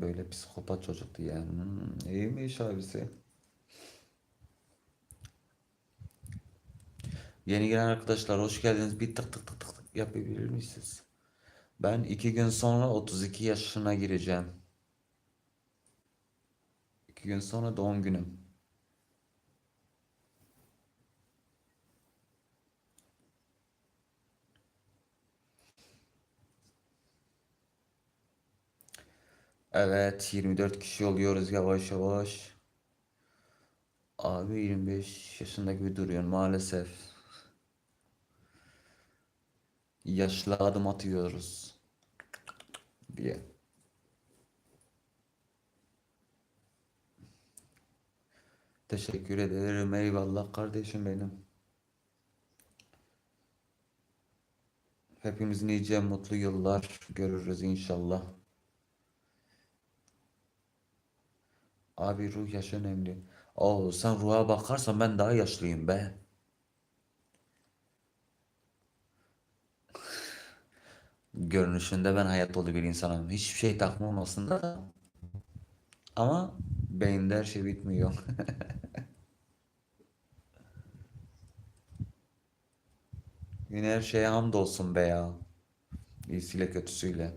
Böyle psikopat çocuktu yani? Hmm, iyiymiş abisi. Yeni gelen arkadaşlar hoş geldiniz. Bir tık tık tık tık tık yapabilir misiniz? Ben iki gün sonra 32 yaşına gireceğim. İki gün sonra doğum günüm. Evet 24 kişi oluyoruz yavaş yavaş. Abi 25 yaşında gibi duruyor maalesef. Yaşlı adım atıyoruz diye. Teşekkür ederim. Eyvallah kardeşim benim. Hepimiz nice mutlu yıllar görürüz inşallah. Abi ruh yaşı önemli. Oo, sen ruha bakarsan ben daha yaşlıyım be. Görünüşünde ben hayat dolu bir insanım. Hiçbir şey takmam aslında. Ama beyinde her şey bitmiyor. Yine her şeye hamdolsun be ya. İyisiyle kötüsüyle.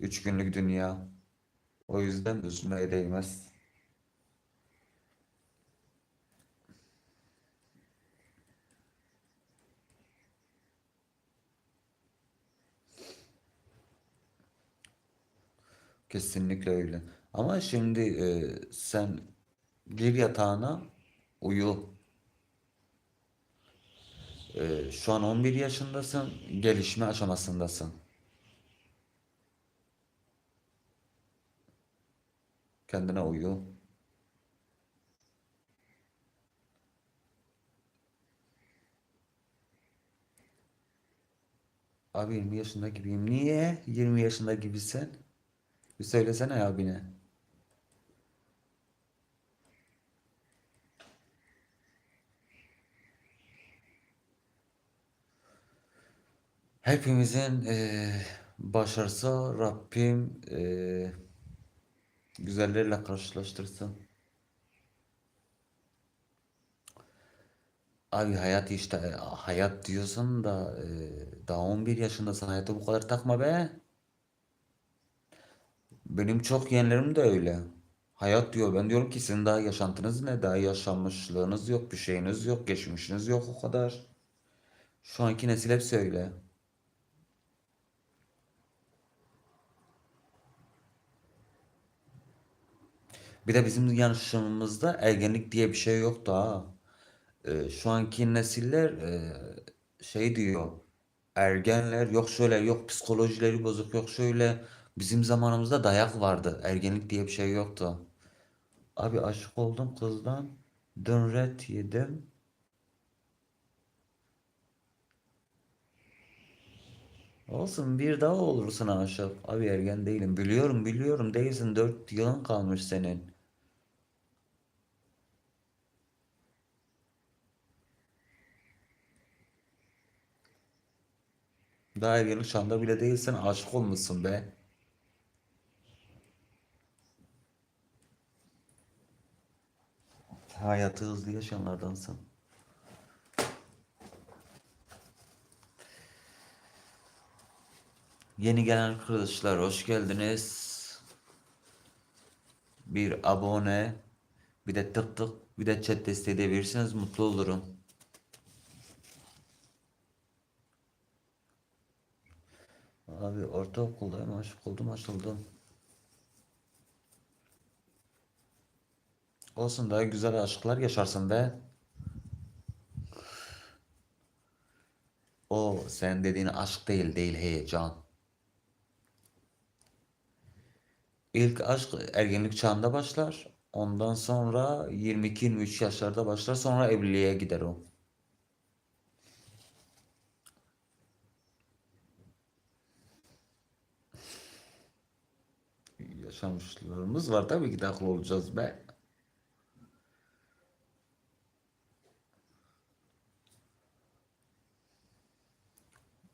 Üç günlük dünya. O yüzden üzülmeye değmez. Kesinlikle öyle. Ama şimdi e, sen gir yatağına uyu. E, şu an 11 yaşındasın, gelişme aşamasındasın. Kendine uyu. Abi 20 yaşında gibiyim. Niye 20 yaşında gibisin? Bir söylesene abine. Hepimizin eee başarısı Rabbim eee güzellerle karşılaştırsın. Abi hayat işte e, hayat diyorsun da eee, daha 11 yaşındasın hayatı bu kadar takma be. Benim çok yeğenlerim de öyle. Hayat diyor. Ben diyorum ki sizin daha yaşantınız ne? Daha yaşanmışlığınız yok, bir şeyiniz yok, geçmişiniz yok o kadar. Şu anki nesil hepsi öyle. Bir de bizim yaşımızda ergenlik diye bir şey yoktu ha. Ee, şu anki nesiller e, şey diyor. Ergenler yok şöyle yok psikolojileri bozuk yok şöyle. Bizim zamanımızda dayak vardı. Ergenlik diye bir şey yoktu. Abi aşık oldum kızdan. Dönret yedim. Olsun bir daha olursun aşık. Abi ergen değilim. Biliyorum biliyorum değilsin. Dört yılın kalmış senin. Daha ergenlik çağında bile değilsen aşık olmuşsun be. Hayatı hızlı yaşayanlardansın. Yeni gelen arkadaşlar hoş geldiniz. Bir abone, bir de tık tık, bir de chat desteği de verirseniz mutlu olurum. Abi ortaokuldayım aşık oldum açıldım. Olsun daha güzel aşklar yaşarsın be. O sen dediğin aşk değil değil heyecan. İlk aşk ergenlik çağında başlar. Ondan sonra 22-23 yaşlarda başlar. Sonra evliliğe gider o. Yaşamışlarımız var tabii ki de haklı olacağız be.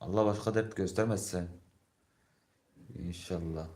Allah başka dert göstermesin. İnşallah.